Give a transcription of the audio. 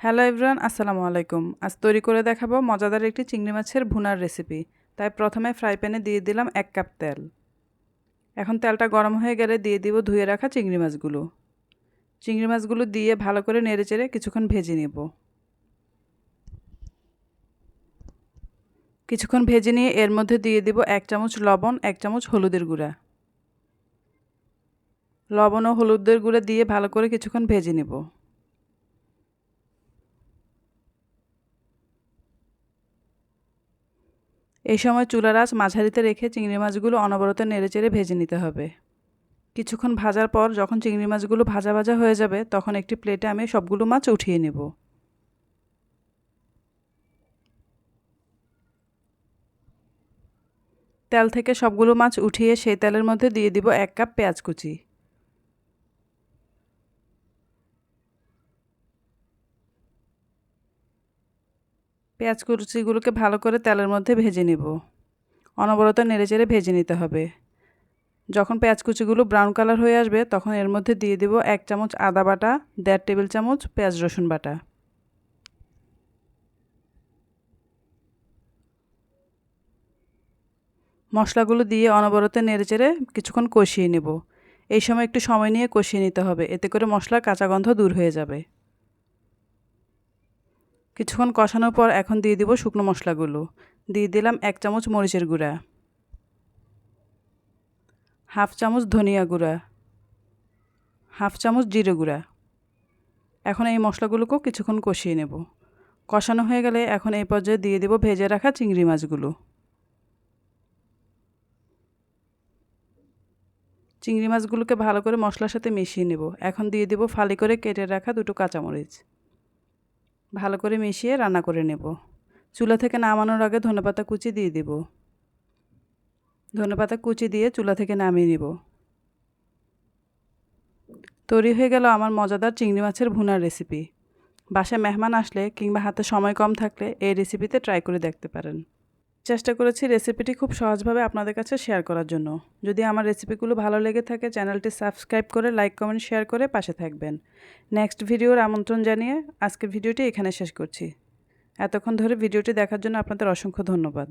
Hello everyone আসসালামু আলাইকুম। আজ তৈরি করে দেখাবো মজাদার একটি চিংড়ি মাছের ভুনার রেসিপি তাই প্রথমে ফ্রাই প্যানে দিয়ে দিলাম এক কাপ তেল। এখন তেলটা গরম হয়ে গেলে দিয়ে দিব ধুয়ে রাখা চিংড়ি মাছগুলো। চিংড়ি মাছগুলো দিয়ে ভালো করে নেড়ে চেড়ে কিছুক্ষণ ভেজে নেব। কিছুক্ষণ ভেজে নিয়ে এর মধ্যে দিয়ে দিব এক চামচ লবণ, এক চামচ হলুদের গুঁড়া। লবণ ও হলুদের গুঁড়া দিয়ে ভালো করে কিছুক্ষণ ভেজে নেব। এই সময় চুলার আঁচ মাঝারিতে রেখে চিংড়ি মাছগুলো অনবরত নেড়েচেড়ে ভেজে নিতে হবে। কিছুক্ষণ ভাজার পর যখন চিংড়ি মাছগুলো ভাজা ভাজা হয়ে যাবে, তখন একটি প্লেটে আমি সবগুলো মাছ উঠিয়ে নেব। তেল থেকে সবগুলো মাছ উঠিয়ে সেই তেলের মধ্যে দিয়ে দিব এক কাপ পেঁয়াজ কুচি। পেঁয়াজ কুচিগুলোকে ভালো করে তেলের মধ্যে ভেজে নেব। অনবরত নেড়েচেড়ে ভেজে নিতে হবে। যখন পেঁয়াজ কুচিগুলো ব্রাউন কালার হয়ে আসবে, তখন এর মধ্যে দিয়ে দেব এক চামচ আদা বাটা, দেড় টেবিল চামচ পেঁয়াজ রসুন বাটা। মশলাগুলো দিয়ে অনবরত নেড়েচেড়ে কিছুক্ষণ কষিয়ে নেব। এই সময় একটু সময় নিয়ে কষিয়ে নিতে হবে, এতে করে মশলার কাঁচা গন্ধ দূর হয়ে যাবে। কিছুক্ষণ কষানোর পর এখন দিয়ে দিব শুকনো মশলাগুলো। দিয়ে দিলাম এক চামচ মরিচের গুঁড়া। হাফ চামচ ধনিয়া গুঁড়া। হাফ চামচ জিরে গুঁড়া। এখন এই মশলাগুলোকেও কিছুক্ষণ কষিয়ে নেব। কষানো হয়ে গেলে এখন এই পর্যায়ে দিয়ে দেব ভেজে রাখা চিংড়ি মাছগুলো। চিংড়ি মাছগুলোকে ভালো করে মশলার সাথে মিশিয়ে নেব। এখন দিয়ে দেব ফালি করে কেটে রাখা দুটো কাঁচামরিচ। ভালো করে মিশিয়ে রান্না করে নেব। চুলা থেকে নামানোর আগে ধনেপাতা কুচি দিয়ে দেব। ধনেপাতা কুচি দিয়ে চুলা থেকে নামিয়ে নেব। তৈরি হয়ে গেল আমার মজাদার চিংড়ি মাছের ভুনার রেসিপি বাসায় মেহমান আসলে কিংবা হাতে সময় কম থাকলে এই রেসিপিতে ট্রাই করে দেখতে পারেন। চেষ্টা করেছি রেসিপিটি খুব সহজভাবে আপনাদের কাছে শেয়ার করার জন্য। যদি আমার রেসিপিগুলো ভালো লেগে থাকে, চ্যানেলটি সাবস্ক্রাইব করে লাইক কমেন্ট শেয়ার করে পাশে থাকবেন। নেক্সট ভিডিওর আমন্ত্রণ জানিয়ে আজকের ভিডিওটি এখানে শেষ করছি। এতক্ষণ ধরে ভিডিওটি দেখার জন্য আপনাদের অসংখ্য ধন্যবাদ।